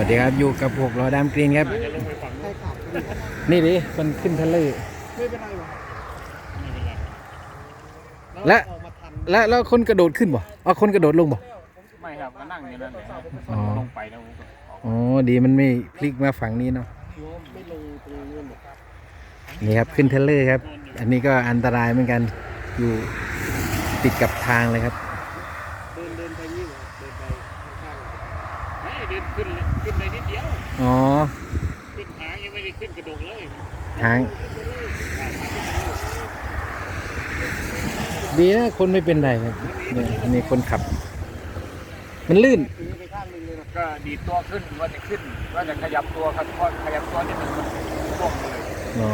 วัสดีครับอยู่กับพวกรอดามกรีนครับจะลงไปฝั่งนู้นนี่ดิมันขึ้นทะเลไม่เป็นไรหรอกไม่เป็นไรและออกมาทันแล้วแล้วคนกระโดดขึ้นบ่อ๋อคนกระโดดลงบ่ไม่ครับก็นั่งอยู่นั่นแหละอ๋อลงไปแล้วผมก็ออกอ๋อดีมันไม่พลิกมาฝั่งนี้เนาะโยมไม่ลงตรงนู้นหรอกนี่ครับขึ้นทะเลครับ อันนี้ก็อันตรายเหมือนกันอยู่ติดกับทางเลยครับ เดินเดินไปนี่เหรอเดินไปข้าง ไม่เดินขึ้นเลยขึ้นเลยนิดเดียว อ๋อ ขึ้นหางยังไม่ได้ขึ้นกระโดงเลยทาง ดีนะคนไม่เป็นไรครับเนี่ยอันนี้คนขับ มันลื่นๆทีนี้ไปข้างหนึงเลยนะก็ดีดตัวขึ้นว่าจะขึ้นว่าจะขยับตัวครับพอขยับตัวนี่มันมันร่วงเลยอ๋อ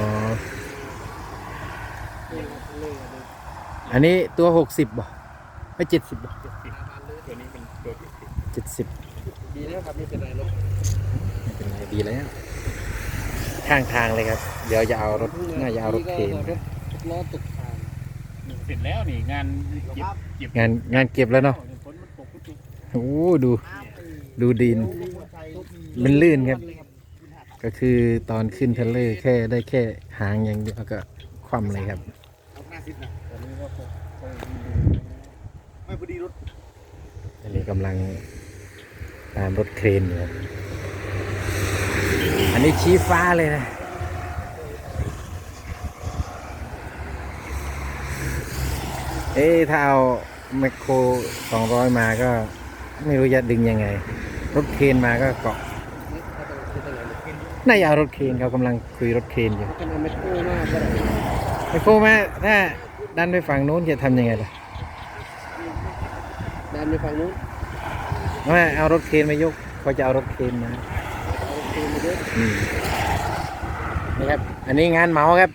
นี่ครับทะเลอะเดินอันนี้ตัวหกสิบบ่ไม่เจ็ดสิบบ่ตัวนี้เป็นตัวที่สิบเจ็ดสิบ ดีนะครับไม่เป็นไรหรอกไม่เป็นไร ดีแล้วข้างทางเลยครับ เดี๋ยวจะเอารถน่าจะเอารถเคนรถล้อตกทางเสร็จแล้วนี่งานเก็บเก็บงานงานเก็บแล้วเนาะฝนมันตกพุทธโอ้ดู ดูดิน มันลื่นครับ ก็คือตอนขึ้นทะเลแค่ได้แค่หางอย่างเดียวก็คว่ำเลยครับเอาหน้าซิดนะตอนนี้ก็ตกไม่พอดีรถอันนี้กำลังตามรถเครนอยู่ครับ อันนี้ชี้ฟ้าเลยนะ เอ๊ะถ้าเอาแมคโครสองร้อยมาก็ไม่รู้จะดึงยังไง รถเครนมาก็เกาะเขาต้องคิดอะไรเลยน่าจะเอารถเครนเขากำลังคุยรถเครนอยู่เขาจะเอาเม็ดโก้มากก็ได้แมคโครมาถ้าดันไปฝั่งโน้นจะทำยังไงล่ะดันไปฝั่งนู้นว่าเอารถเครนมายกเขาจะเอารถเครนมาเอาเค นี่ครับ อันนี้งานเมาครับ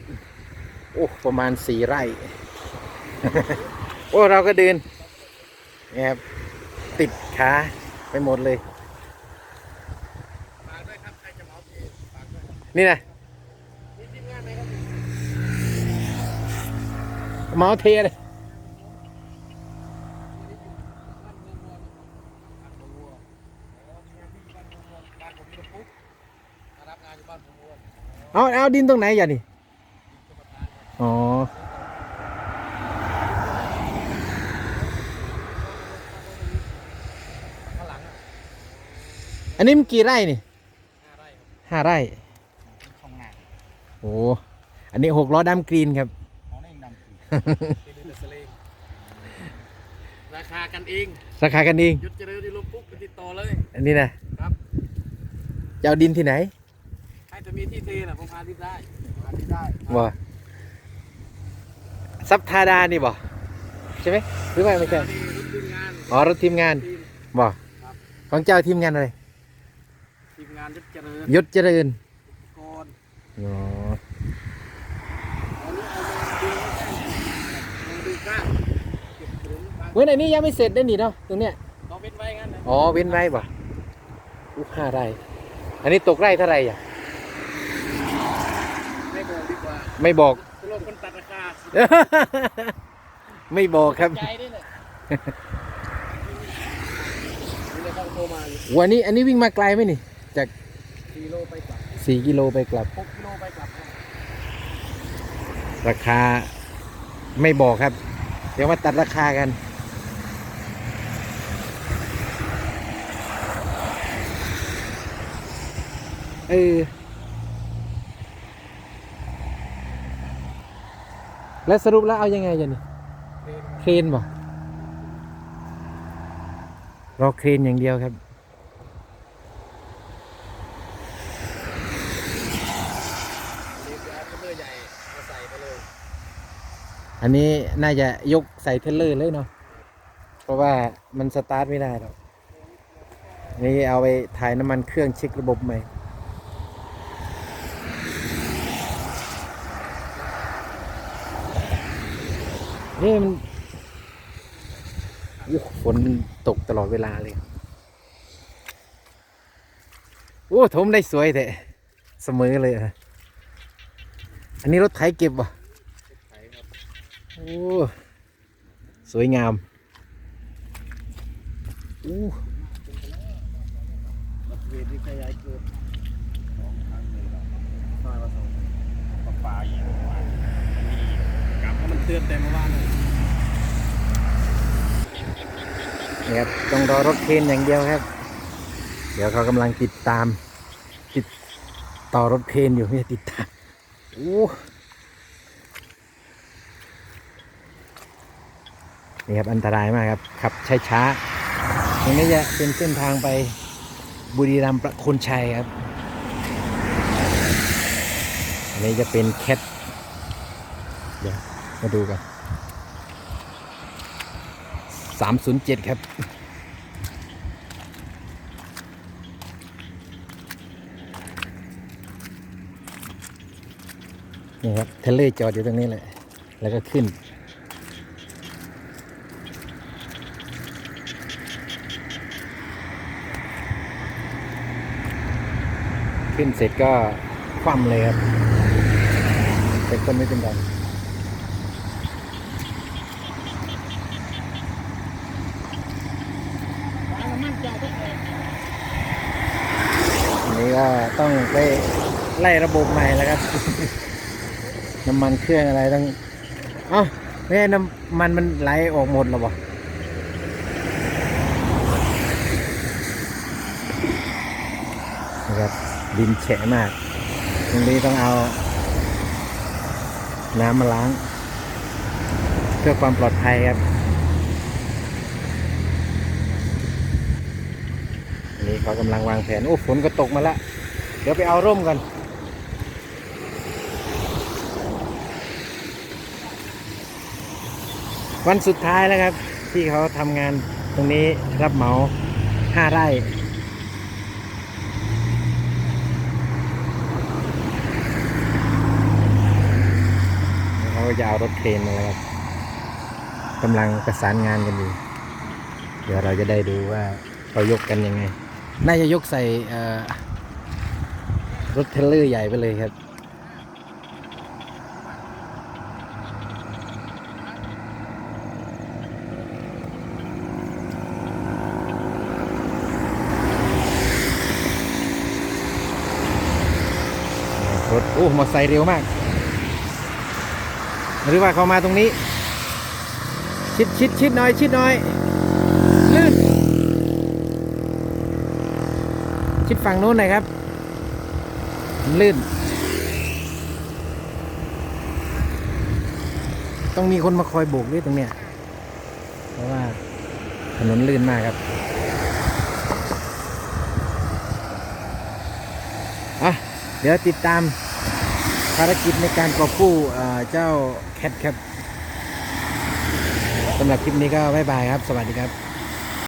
โอ้ประมาณสี่ไร่ โอ้เราก็เดินนี่ครับ ติดขาไปหมดเลย นี่นะเมาเทเลย รับงานอยู่บ้านผมวัว เอาเอาดินตรงไหนอย่านี่อ๋อข้างหลังอะอันนี้มันกี่ไร่นี่ห้าไร่ครับห้าไร่ช่องงานโอ้อันนี้หกล้อดำกรีนครับของนั่นดำคือเป็นเดสเลงราคากันเอง ราคากันเองยุดเจริญที่ลงปุ๊บไปติดต่อเลย อันนี้นะครับจะเอาดินที่ไหนให้ จะมีที่เทน่ะผมพาที่ได้พาที่ได้บ่ซับทาดานี่บ่ใช่ไหมหรือว่าไม่ใช่รถทีมงานอ๋อรถทีมงานทีมบ่ครับของเจ้าทีมงานอะไรทีมงานยุดเจริญยศเจริญก่อนอ๋ออันนี้เอามาดูก้างเก็บถึงบางเว้ยอันนี้ยังไม่เสร็จได้นี่เนาะตรงเนี้ยต้องเป็นไว้งั้นนะอ๋อเว้นไว้บ่อู้ห้าไร่อันนี้ตกไร่เท่าไหร่อะ ไม่บอกดีกว่า ไม่บอก ตลกคนตัดราคาไม่บอกครับ ใจด้วยเนี่ยนี่เลยเขาโทรมาอยู่วันนี้ อันนี้วิ่งมาไกลไหมนี่ จากสี่โลไปกลับสี่กิโลไปกลับ หกกิโลไปกลับครับราคาไม่บอกครับ เดี๋ยวมาตัดราคากัน เออ แล้วสรุปแล้วเอายังไงยันนี่เครนบ่รอเครนอย่างเดียวครับนี่คือเอาเทเลอร์ใหญ่มาใส่ไปเลยอันนี้น่าจะยกใส่เทรลเลอร์เลยเนาะ เพราะว่ามันสตาร์ทไม่ได้หรอก นี่เอาไปถ่ายน้ำมันเครื่องเช็คระบบใหม่ นี่มันโอ้ฝนตกตลอดเวลาเลย โอ้ถมได้สวยแต่เสมอเลยอะอันนี้รถไถเก็บว่ะโอ้สวยงามอู้เวทีขยายเกิดสองครั้งเลยเหรอน้อยกว่าสองปลาปลาอย่างเมื่อวานมีกลับ เนเตือนแต่เมื่อวานเลยนี่ครับต้องรอรถเคนอย่างเดียวครับ เดี๋ยวเขากำลังติดตามติดต่อรถเคนอยู่ไม่ใช่ติดตามโอ้นี่ครับอันตรายมากครับขับช้าๆตรงนี้จะเป็นเส้นทางไปบุรีรัมย์ประโคนชัยครับ อันนี้จะเป็นแคท มาดูกันสามศูนย์เจ็ดครับ นี่ครับเทเลจอดอยู่ตรงนี้เลย แล้วก็ขึ้นขึ้นเสร็จก็คว่ำเลยครับ แต่คนไม่เป็นไร ฟ้าน้ำมันเจาะไปเอง อันนี้ ก็ต้องไปไล่ระบบใหม่แล้วครับ น้ำมันเครื่องอะไรต้องเอ้าไม่ใช่น้ำมันมันไหลออกหมดหรอวะนะครับดินแฉะมากตรงนี้ต้องเอา น้ำมาล้าง เพื่อความปลอดภัยครับ นี้เขากำลังวางแผน โอ้ฝนก็ตกมาละ เดี๋ยวไปเอาร่มกัน วันสุดท้ายแล้วครับ ที่เขาทำงานตรงนี้รับเหมาห้าไร่เขาจะเอารถเครนมาแล้วครับกำลังประสานงานกันอยู่ เดี๋ยวเราจะได้ดูว่าเขายกกันยังไง น่าจะยกใส่รถเทรลเลอร์ใหญ่ไปเลยครับ รถ โอ้มอเตอร์ไซค์เร็วมาก หรือว่าเขามาตรงนี้ ชิดชิดชิดน่อย ชิดน่อย ลื่น ชิดฝั่งนู้นหน่อยครับ ลื่น ต้องมีคนมาคอยโบกด้วยตรงเนี้ย เพราะว่าถนนลื่นมากครับอะเดี๋ยวติดตามภารกิจในการกอบกู้เอ่อเจ้าแคทครับสำหรับคลิปนี้ก็บ๊ายบายครับ สวัสดีครับ